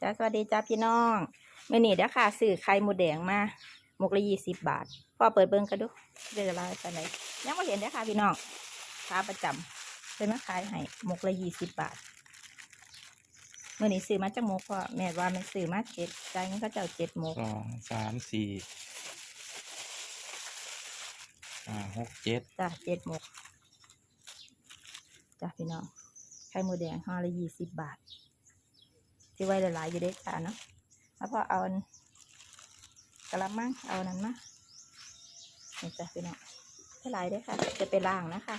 จ้าสวัสดีจ้าพี่น้องเมื่อนี้เด้อค่ะซื้อไข่หมูแดงมาหมกละยี่สิบบาทพ่อเปิดเบิ้งกันดูเดี๋ยวจะลาไปไหนยังไม่เห็นเด้อค่ะพี่น้องค้าประจำเป็นมาขายให้หมกละยี่สิบบาทเมื่อนี้ซื้อมาจากหมกพ่อแม่ว่ามันซื้อมาเจ็ดจ่ายเงินเขาเจ้าเจ็ดหมกสองสามสี่อ่าหกเจ็ดจ้าเจ็ดหมกจ้าพี่น้องไข่หมูแดงห่อละยี่สิบบาท ที่ไว้หลายๆอยู่เด้อค่ะเนาะแล้วพอเอาอันกระมังเอานั้นมานี่จ้ะพี่น้องเท่าไหรเด้อค่ะ จะไปล้างนะคะ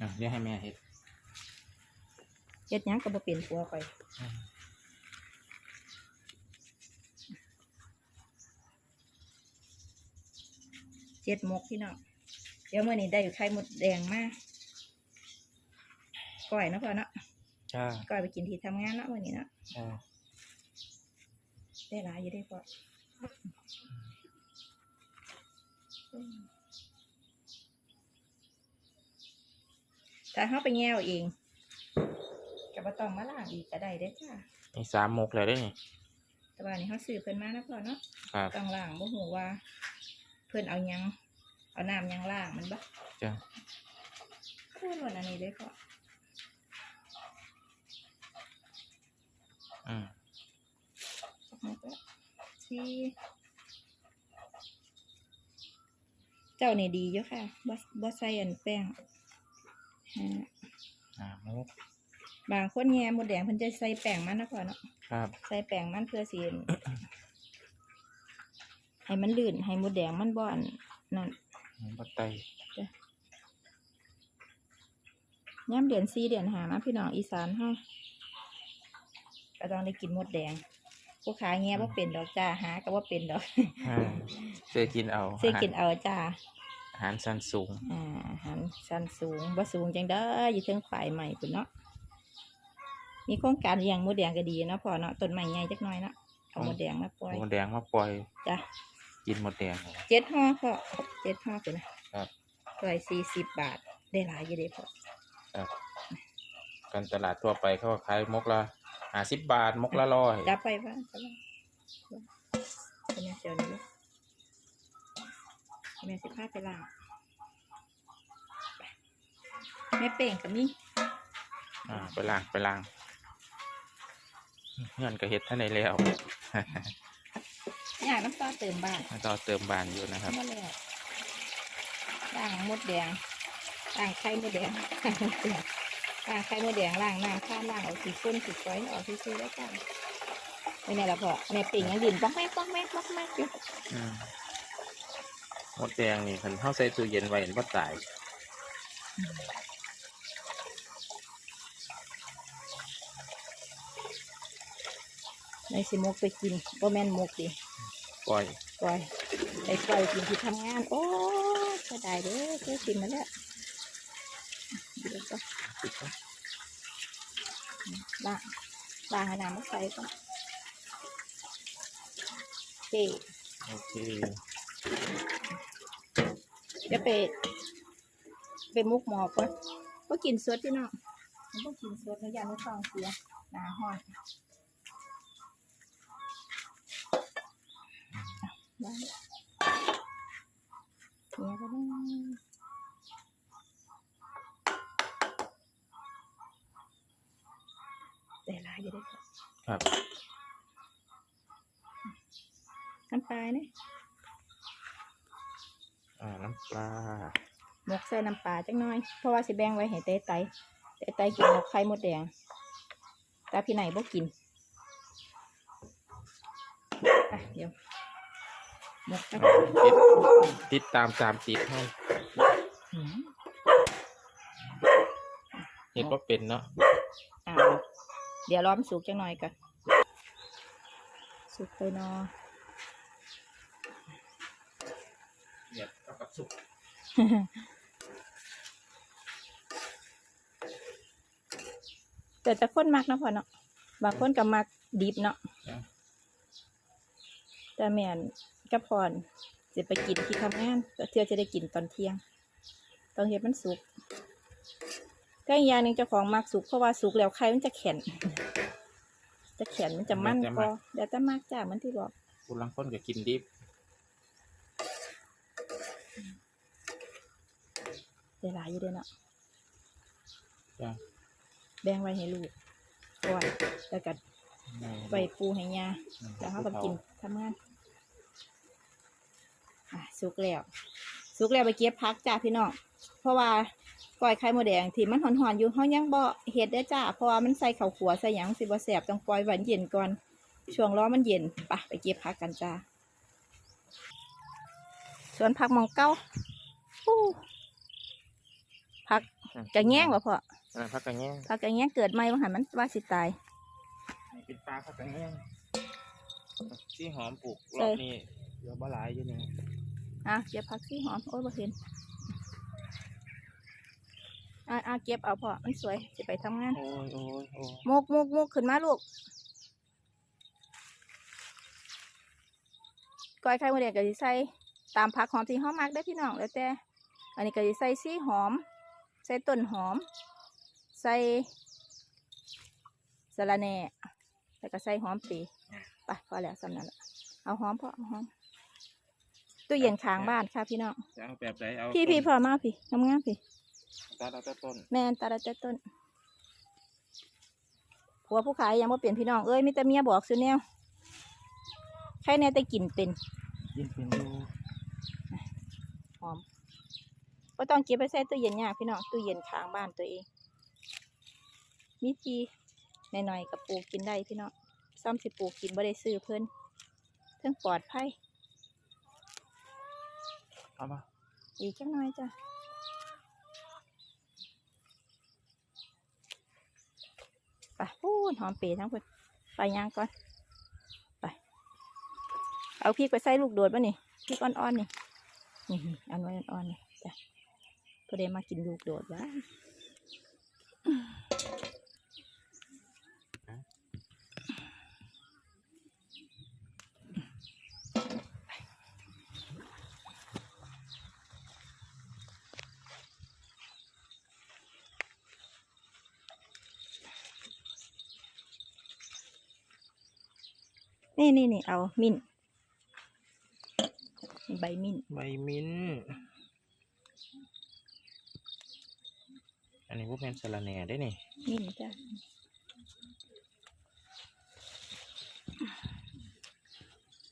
อะเรียกให้แม่เห็ดเฮ็ดหยังก็บ่เป็นผัวไปเจ็ดหมกพี่น้องเดี๋ยวมื่อนี้ได้อยู่ไข่หมดแดงมาก้อยเนาะพ่อเนาะ จ้าก้อยไปกินที่ทำงานเนาะมื่อนี้เนาะจ้าได้หลายอยู่ได้พอถ้าเขาไปแง่วเองกับต้องมาล้างอีกก็ได้เด้อจ้ามีสามหมกเลยได้นี่แต่ว่านี่เขาซื้อเพิ่นมานะพ่อเนาะครับต้องล้างบ่ฮู้ว่า เพิ่นเอาหยัง เอาน้ำหยังล้างมันบ่จ้าเพิ่นวันอันนี้เด้อพ่ออืม ที่เจ้านี่ดีอยู่ค่ะบ่บ่ใส่อันแป้งฮะอ่าหมกบางคนแง่หมดแดงเพิ่นจะใส่แป้งมันนะพ่อเนาะครับ ใส่แป้งมันเพื่อสิให้มันลื่น ให้หมดแดงมันบ่อนนั่นหมกบัตไตย่ำเดือนสี่เดือนหามาพี่น้องอีสานเฮาก็ต้องได้กินหมดแดง ผู้ขายแง่บ่เป็นดอกจ้าหาก็บ่เป็นดอกอ่าเสยกินเอาซื้อกินเอาจ้าอาหารสั้นสูง อ่าอาหารชั้นสูงบ่สูงจังเด้ออยู่เทิงฝ่ายใหม่พุ่นเนาะมีโครงการเลี้ยงหมดแดงก็ดีเนาะพ่อเนาะต้นไม้ใหญ่จักหน่อยเนาะเอาหมดแดงมาปล่อย หมดแดงมาปล่อยจ้ะ กินหมดแดง เจ็ดห่อพ่อเจ็ดห่อพุ่นนะครับร้อยสี่สิบบาทได้หลายอยู่เด้พ่อครับกันตลาดทั่วไปเขาก็ขายมกละ ห้าสิบบาทมกละร้อยจับไปว่าจับไปเป็นยังเสียวนี้แม่สิพาไปล้างแม่เป่งกับมี่อ่าไปล้างไปล้างเงินก็เฮ็ดท่านในแล้วอยากน้ำตาเติมบ้านต่อเติมบานอยู่นะครับมาแล้วล้างมดแดงล้างไข่มดแดงล้างมดแดง ล้างไข่มดแดงล้างน้ำข้ามล้างเอาสีส้นสีก้อยออกที่ซื้อแล้วกันไม่แน่ละพอแม่เป่งยังดินป้องแม่ป้องแม่ป้องแม่อยู่อืมหมดแดงนี่คันเข้าใส่ตู้เย็นไว้เห็นว่าตายในสิมกไปกินบ่แม่นมกดิปล่อยปล่อยไปปล่อยกินที่ทำงาน โอ้จะได้เด้อเคยกินมาแล้ว เดี๋ยวก็ล้างล้างให้น้ำมันใส่ก่อนโอเคโอเคเดี๋ยวไปไปมุกหมอก่อนก็กินสดพี่น้องมันต้องกินสดนะยาไม่ฟังเสียหนาห้อนได้เนี่ยก็ได้แต่ลาย อยู่ได้อครับครับน้ำปลาเนี่ยอ่าน้ำปลาหมกใส่น้ำปลาจักหน้อย เพราะว่าสิแบ่งไว้ให้เต้ไตเต้ไตกินหมกไข่มดแดงแต่พี่ไหนบ่กินอะเดี๋ยวหมกกันอ่าติดติดตามตามติดให้หืมเห็ดว่าเป็นเนาะอ่า เดี๋ยวรอมนสุกจังหน่อยก่อนสุกไปเนอเห็ดกับสุกแต่แต่คนมักเนาะพ่อเนาะบางคนก็มักดิบเนาะแต่แม่นกับพรจะไปกินที่ทำงานก็เที่ยวจะได้กินตอนเที่ยง ต้องเห็ดมันสุกแก็อีกอย่างหนึ่งเจ้าของมักสุกเพราะว่าสุกแล้วไข่มันจะแข็งจะแข็งมันจะมั่นพอเดี๋ยวจะมากจ้าเหมันที่บอกคุณลังคนก็กินดิบเดี๋ยวหลายอยู่เด้อเนาะจ้ะแบ่งไว้ให้ลูกก่อนแล้วก็ไปปูให้ยาแล้วเขาก็กินทำงานอะสุกแล้ว สุกแล้วไปเก็บพักจ้าพี่น้องเพราะว่า ก้อยไข่มดแดงที่มันหอนๆอยู่เขายังบ่เฮ็ดได้อจ้าเพราะว่ามันใส่ข้าวขัวใส่หยังสิบ่แสบต้องปล่อยไว้เย็นก่อน ช่วงร้อนมันเย็นไปะไปเก็บพักกันจ้าส่วนผักหมองเก้าอู้ผักกระแง่งวะพ่ออ่าพักกันแง่งผักกระแง่งเกิดใหม่ว่าหันมันว่าสิตายเป็นปลาพักกันแง่งที่หอมปลูกใช่รอบนี้เดี๋ยวบ่หลายอยู่นี่อะเก็บผักซี่หอมโอ้ยบ่เห็น อะอะเก็บเอาพ่อมันสวยจะไปทำงานโอ้ยโอ้ยโอ้ยมุกมุกมุกขึ้นมาลูกก้อยไข่มดแดงก็สิใส่ตามผักหอมที่หอมมากได้อพี่น้องแล้วแต่ อันนี้ก็สิใส่ซี่หอม ใส่ต้นหอม ใส่สะระแหน่แล้วก็ใส่หอมปีไปพอแล้วสำนั้นละเอาหอมพอเอาหอมตู้เย็นค้างบ้านค่ะพี่น้องจะเอาแบบไหนเอาพี่พี่พอมาพี่งามงามๆพี่ ตัดเอาแต่ต้นแม่นตาละเจ็ดต้นผัวผู้ขายยังบ่เปลี่ยนพี่น้องเอ้ยมีแต่เมียบอกซื้อแนวใครแน่แต่กินเป็นยินเป็นดูหอมก็ต้องเก็บไปใส่ตู้เย็นยากพี่น้องตู้เย็นค้างบ้านตัวเอง มีทีหน่อยๆกับปลูกกินได้พี่น้องซ้ำสิปลูกกินบ่ได้ซื้อเพิ่นเพิ่งปลอดภัยเอามา อีกจังน้อยจ้ะ ไปพูดหอมเปรย์ทั้งคนไปย่างก่อน ไป เอาพริกไปใส่ลูกโดดป่ะนี่พริกอ่อนๆนี่นี่อันไว้อ่อนๆนี่จ้ะพอดีมากินลูกโดดแล้ นี่นี่นี่เอามิ้นท์นี่ใบมิ้นท์ใบมิ้นท์อันนี้พวกแมนสลัดแหน่ได้นี่มิ้นท์จ้ะ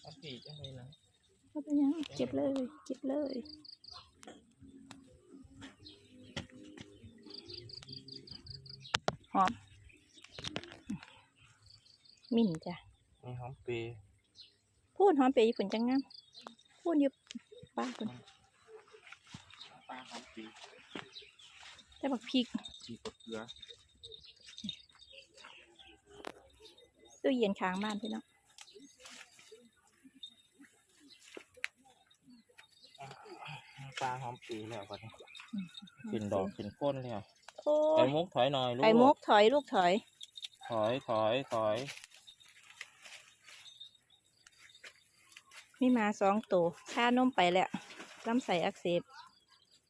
เอาปีจังเลยนะเอาไปยังเก็บเลยเก็บเลยหอม มิ้นท์จ้ะ นี่หอมเปรย์พูดหอมเปรย์ญี่ปุ่นจังงามพูดอยู่ป้าคนปลาหอมเปรย์แต่บักพริกจีบกับเกลือตู้เย็นค้างบ้านพี่น้องปลาหอมเปรย์แล้วก่อนนี้ขึ้นดอกขึ้นก้นแล้วโอ้ไข่ยมุกถอยหน่อยลูกไข่มุกถอยลูกถอย ถอยถอยถอย มีมาสองตัวค่านมไปแล้วลำไส้อักเสบ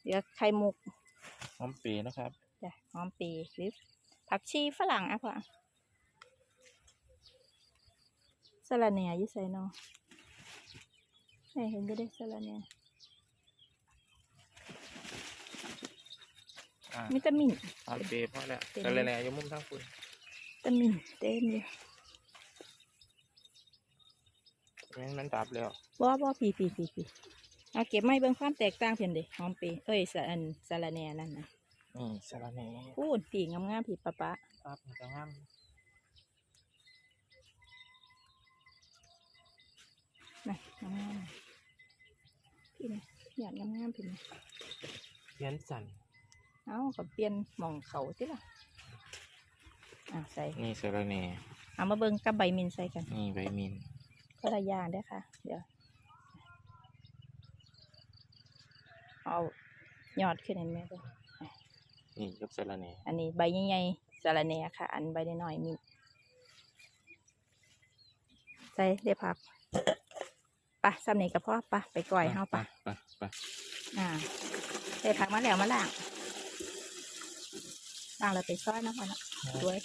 เหลือไข่มุกหอมเปรย์นะครับจ้ะหอมปีหรือผักชีฝรั่งอะพ่อสลัดเนียอยี่ใส่เนอไหนเห็นก็ได้สลัดเนียอ่าวิตามินหอมเปรย์พอแล้วเป็นแต่แหล่ๆอยู่มุมทางคุณวิตามินเต็มเลย แม่นมันดับแล้วบ่บ่ปีปีปีปีเอาเก็บไม่เบิ่งความแตกต่างเพียงเด้หอมปีเอ้ยสะอันสลัดเนียนั่นนะนี่สลัดแหน่พูดปีงามๆผีปะปะครับมันจะงามนะงามๆพี่นะอยากงามๆพี่นะเขียนสั่นเอากับเปลี่ยนหมองเขาสิล่ะอะใส่นี่สลัดแหน่เอามาเบิ่งกับใบมินใส่กันนี่ใบมิน ก็ละอย่างได้อค่ะ เดี๋ยว เอายอดขึ้นเห็นไหมเด้อนี่กับสลัดแหน่อันนี้ใบใหญ่ๆสาระแหน่ค่ะ อันใบน้อยๆมีใส่ได้พักปะสำเนีกับพ่อปะไปก่อยเฮาปะไปไปอ่าได้พักมาแล้วมาล่างบางเราไปซอยนะพ่อเนาะด้วย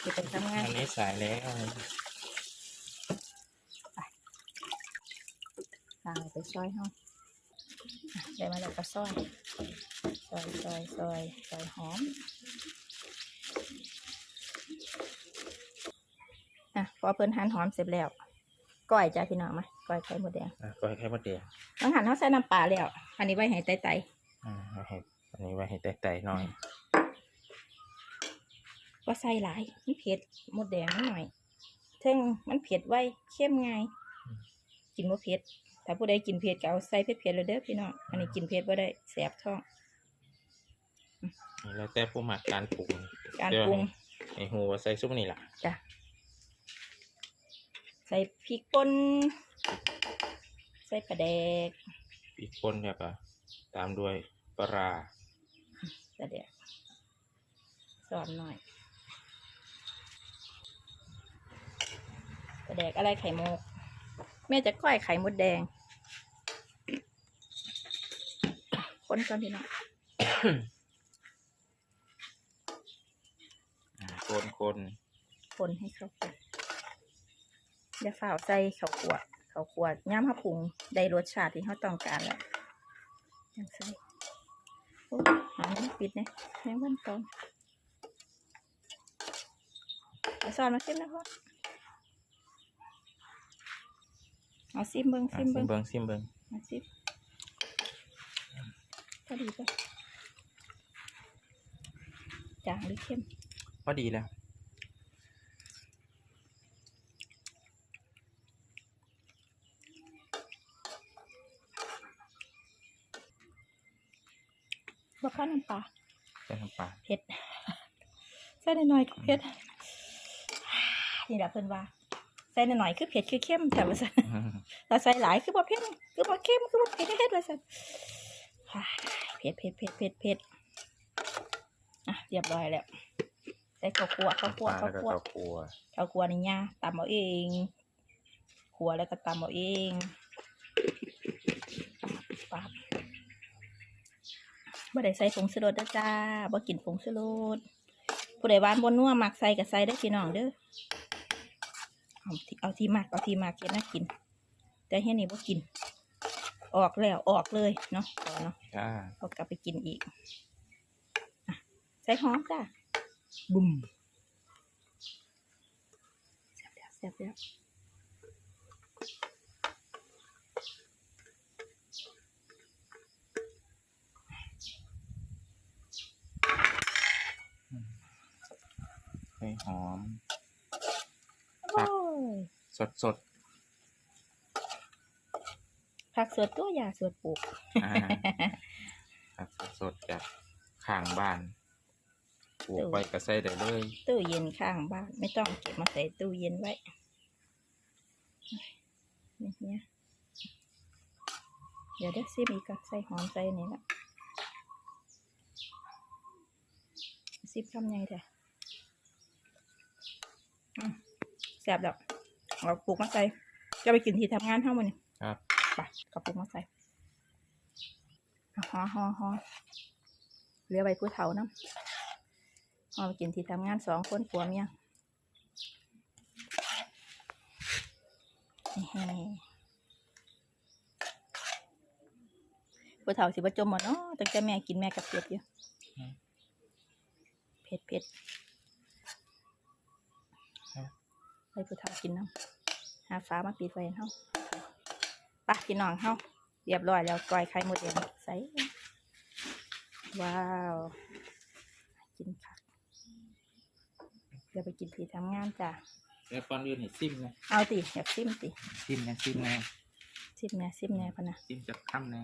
เดี๋ยวไปทำงานอันนี้สายแล้วางเราไปซอยเฮาอะได้มาแล้วก็ซอย ซอยซอยซอยซอยหอมอะพอเพิ่นหั่นหอมเสร็จแล้วก้อยจ้าพี่น้องมาก้อยไข่มดแดงอะก็ให้แค่มดแดงต้องหั่นเขาใส่น้ำปลาแล้ว อันนี้ไว้ให้ไตๆอ่าเอาให้อันนี้ไว้ให้แตกๆหน่อยก็ใส่หลายมันเผ็ดหมดแดงนิดหน่อยเทิงมันเผ็ดไว้เข้มง่ายกินบ่เผ็ด ถ้าผู้ใดกินเผ็ดก็เอาใส่เผ็ดๆเลยเด้อพี่น้องอันนี้กินเผ็ดบ่ได้แสบท้องนี่แล้วแต่ผู้หมักการปรุงการเดี๋ยวปรุงไอ้หูว่าใส่ซุปนี่ล่ะจ้ะใส่พริกป่นใส่ปลาแดกอีกคนเนี่ยก็ตามด้วยปลาร้าปลาแดกสอนหน่อยปลาแดกอะไรไข่มุก แม่จะก้อยไข่มดแดงคนก่อนพี่น้องอ่าคนคนคนให้เข้ากันอย่าฝ่าวใส่ข้าวขวดข้าวขวดย่ำข้าวผุงได้รสชาติที่เขาต้องการแล้วยังใส่โอ้หาไม่ปิดเนี่ยแม่งวันก่อนเอาซอนมาซิมนะพ่อ เอาซิมเบิงอะซิมซิเบิมงเบิงซิมเบิงมาซิมพอดีปะจางหรือเข้มพอดีแล้วว่าข้าวน้ำปลาใส่น้ำปลาเผ็ดใส่หน่อยๆก็เผ็ดนี่แหละเพิ่นว่า ใส่หน่อยๆคือเผ็ดคือเข้มแต่ว่าซั่นถ้าใส่หลายคือบ่เผ็ดคือบ่เข้มคือบ่เผ็ดเฮ็ดว่าซั่นอ่าเผ็ดเผ็ดเผ็ดเผ็ดเผ็ดอะเรียบร้อยแล้วใส่ข้าวคั่วข้าวคั่วน้ำปลข้าวแล้วก็คั่วข้าวคั่วข้าวคั่วนี่ย่าตำเอาเองคั่วแล้วก็ตำเอาเองปั๊บบ่ได้ใส่ผงชูรสเด้อจ้าบ่กินผงชูรสผู้ใดหวานบ่นัวมักใส่ก็ใส่ได้อพี่น้องเด้อ เอาที่เอาที่มักเอาที่มักเก็บน่ากิน แต่เฮียนี่บ่กิน ออกแล้วออกเลยเนาะต่อเนาะจ้าเอากลับไปกินอีกอะใส่หอมจ้ะบุ้มเสียบแล้วเสียบแล้วให้หอมโอ้ย สดสดผักสดตัวยาสดปลูกๆอ่าครับสดสดๆจากข้างบ้านปลูกไว้ก็ใส่ได้เลย ตู้เย็นข้างบ้าน ไม่ต้องเก็บมาใส่ตู้เย็นไว้นี่เนี่ยเดี๋ยวเดี๋ยวซิมอีกก่อนใส่หอมใส่นี่ละซิบคำใหญ่แท้อืมแซ่บแล้ว เอาปลูกมาใส่จะไปกินที่ทำงานเท่ามันนี่ครับไปกระปุกมาใส่เอาห่อห่อห่อเหลือใบผู้เฒ่าน้ำเอาไปกินที่ทำงานสองคนผัวเมียนี่ผู้เฒ่าสิบจมหมดเนาะตั้งแต่แม่กินแม่กับเผ็ดอยู่เผ็ดเผ็ด ให้ผู้เฒ่ากินน้ำหาฟ้ามาปิดไว้ให้เฮาไปะพี่น้องเฮาเรียบร้อยแล้วก้อยไข่มดแดงใส่ว้าว กินค่ะเดี๋ยวไปกินที่ทำงานจ้ะแล้วก่อนอื่นให้ซิมนะเอาติอยากซิมติซิมนะซิมนะซิมแหน่ซิมแหน่พะนะซิมจากคำนะ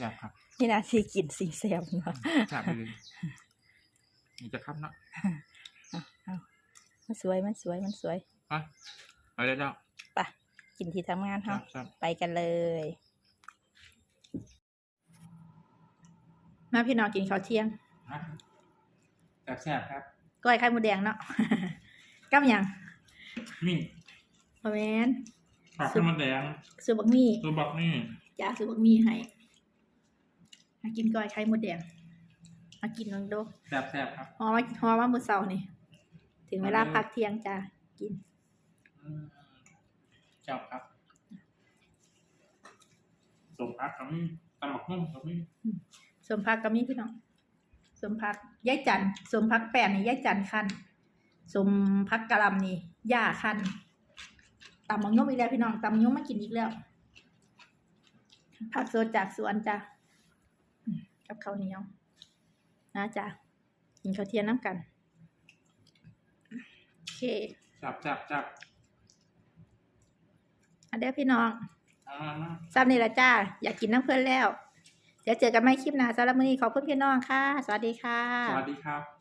จับครับ นี่นาทีกินสีแซ่บเนาะจับเลยนี่จะคำเนาะเอามันสวยมันสวยมันสวยไปไปเลยแล้วไปะกินที่ทำงานครัเฮาบครับไปกันเลยมาพี่น้องกินข้าวเที่ยงจับแซ่บครับก้อยไข่มดแดงเนาะกับหยังมิ่นบะแมนผักให้มันแดงซื้อบักมี่ตัวบักนี่จ้าซื้อบักมี่ให้ มากินก้อยไข่มดแดง มากินลองดูแซ่บแซ่บครับหอมาหอมามื้อเช้านี่ ถึงเวลาอืมพักเที่ยงจ้ากินอืมเจ้าครับสมพักกับนี่ตำบักหุ่งกับนี่สมพักก็มีพี่น้องสมพักยายจันทร์สมพักแป้นนี่ยายจันทร์คันสมพักกะหลำนี่ย่าคันตำมังยมอีกแล้วพี่น้องตำมังยมมากินอีกแล้วผักสดจากสวนจ้ะอืม กับข้าวเหนียว นะจ้ะกินข้าวเทียนน้ำกันโอเคจับจับจับอันเด้อพี่น้องเอามามาซ้ำนี่ละจ้า อยากกินน้ำเพลินแล้ว เดี๋ยวเจอกันใหม่คลิปหน้าสำหรับมื้อนี้ขอบคุณพี่น้องค่ะ สวัสดีค่ะ สวัสดีครับ